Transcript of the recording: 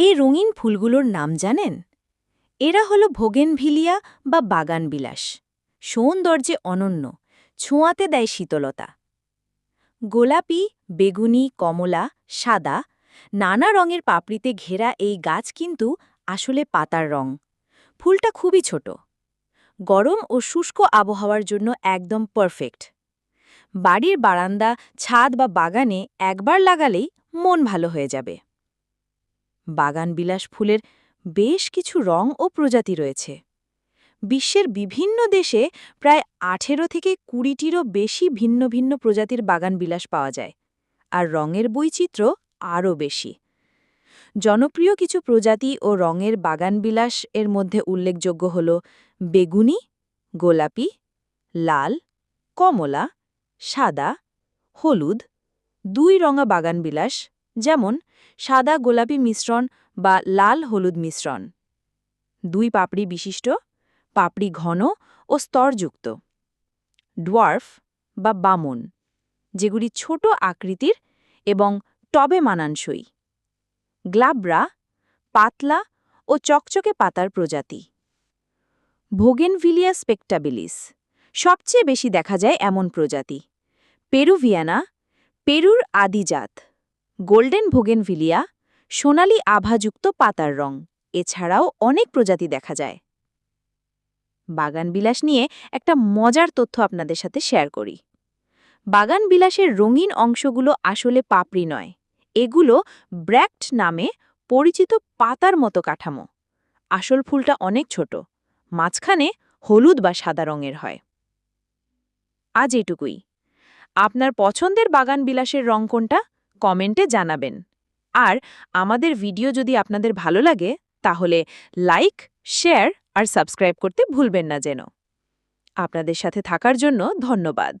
এই রঙিন ফুলগুলোর নাম জানেন? এরা হলো ভোগেনভিলিয়া বা বাগানবিলাস। সৌন্দর্যে অনন্য, ছোঁয়াতে দেয় শীতলতা। গোলাপি, বেগুনি, কমলা, সাদা, নানা রঙের পাপড়িতে ঘেরা এই গাছ কিন্তু আসলে পাতার রং। ফুলটা খুবই ছোট। গরম ও শুষ্ক আবহাওয়ার জন্য একদম পারফেক্ট। বাড়ির বারান্দা, ছাদ বা বাগানে একবার লাগালেই মন ভালো হয়ে যাবে। বাগান বিলাস ফুলের বেশ কিছু রং ও প্রজাতি রয়েছে। বিশ্বের বিভিন্ন দেশে প্রায় আঠেরো থেকে কুড়িটিরও বেশি ভিন্ন ভিন্ন প্রজাতির বাগান বিলাস পাওয়া যায়, আর রঙের বৈচিত্র্য আরও বেশি। জনপ্রিয় কিছু প্রজাতি ও রঙের বাগানবিলাস এর মধ্যে উল্লেখযোগ্য হল বেগুনি, গোলাপি, লাল, কমলা, সাদা, হলুদ, দুই রঙা বাগানবিলাস যেমন সাদা গোলাপি মিশ্রণ বা লাল হলুদ মিশ্রণ। দুই পাপড়ি বিশিষ্ট, পাপড়ি ঘন ও স্তরযুক্ত। ডোয়ার্ফ বা বামন, যেগুলি ছোট আকৃতির এবং টবে মানানসই। গ্লাবরা পাতলা ও চকচকে পাতার প্রজাতি। ভোগেনভিলিয়া স্পেক্টাবিলিস, সবচেয়ে বেশি দেখা যায় এমন প্রজাতি। পেরুভিয়ানা, পেরুর আদিজাত গোল্ডেন ভোগেনভিলিয়া, সোনালি আভাযুক্ত পাতার রং। এছাড়াও অনেক প্রজাতি দেখা যায়। বাগান বিলাস নিয়ে একটা মজার তথ্য আপনাদের সাথে শেয়ার করি। বাগান বিলাসের রঙিন অংশগুলো আসলে পাপড়ি নয়। এগুলো ব্র্যাক্ট নামে পরিচিত পাতার মতো কাঠামো। আসল ফুলটা অনেক ছোট, মাঝখানে হলুদ বা সাদা রঙের হয়। আজ এটুকুই। আপনার পছন্দের বাগান বিলাসের রং কোনটা? কমেন্টে জানাবেন। আর আমাদের ভিডিও যদি আপনাদের ভালো লাগে, তাহলে লাইক, শেয়ার আর সাবস্ক্রাইব করতে ভুলবেন না যেন। আপনাদের সাথে থাকার জন্য ধন্যবাদ।